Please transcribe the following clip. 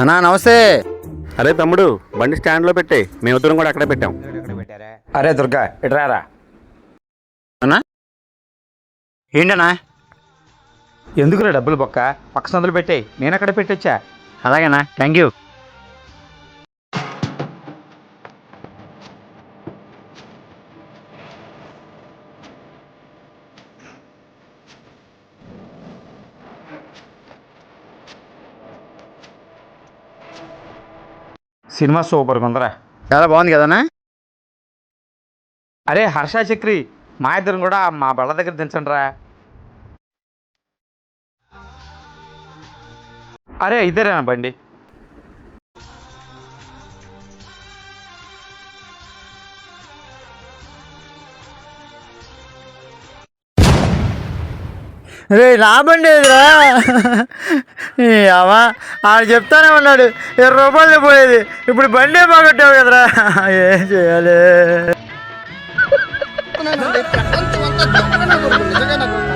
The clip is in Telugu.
అన్నా నమస్తే. అరే తమ్ముడు బండి స్టాండ్లో పెట్టే. మేమిద్దరం కూడా అక్కడే పెట్టాం. అరే దుర్గా ఇట్రారా అన్నా? ఏంటన్నా? ఎందుకురా డబ్బులు బొక్క? పక్క సందులు పెట్టాయి. నేను అక్కడ పెట్టొచ్చా? అలాగేనా? Thank you. సినిమా సూపర్ ఉందరా చాలా బాగుంది కదన్నా? అరే హర్ష చక్రి మా ఇద్దరం కూడా మా బళ్ళ దగ్గర దించండి రా అరే ఇద్దరేనా బండి? రే రాబండి ఎదురా అవా ఆడు చెప్తానే ఉన్నాడు ఇరవై రూపాయలు పోయేది ఇప్పుడు బండే బాగొట్టావు కదరా. ఏం చేయాలి.